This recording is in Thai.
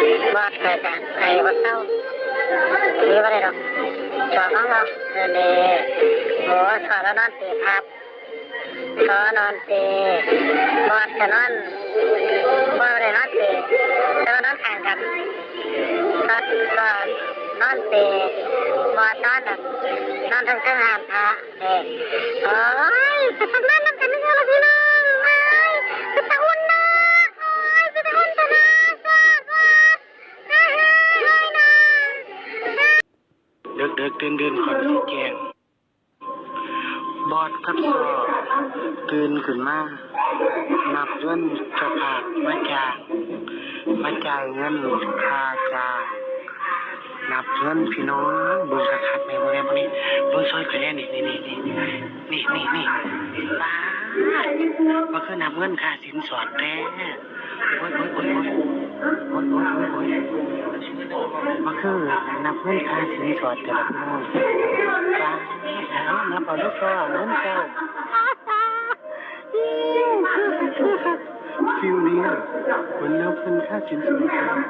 เกิดจากไอ้คนเศร้าดีว่าไรหรอกจอของเราเออเดโอ้สอนแล้วนอนตีพับสอนนอนตีบอดจะนอนบอดเลยนอนตีแล้วนอนแข่งกันก็ก็นอนตีบอดนอนแบบนอนทั้งทั้งหามพระเด็กโอ้ยจะทำนั่น ดึกดึกตื่นตื่นขอนสิแกงบอดกับซอตื่นขึ้นมานับเงินกระผากมาจาก มาจ่ายเงินคาจางนับเงินพี่น้องเบิ่งคักๆในบริเวณนี้เบิ่งซอยขึ้นนี่นี่นี่นี่นี่นี่นี่ป้าก็คือนับเงินค่าสินสอดแท้โอ้ยโอ้ยโอ้ยโอ้ยโอ้ยโอ้ย มันคือนับเงินค่าสินสอดแต่ละพี่น้องจ้าแล้วนับเอาลูกก็เงินเจ้าฟิวนี้เหมือนนับเงินค่าสินสอด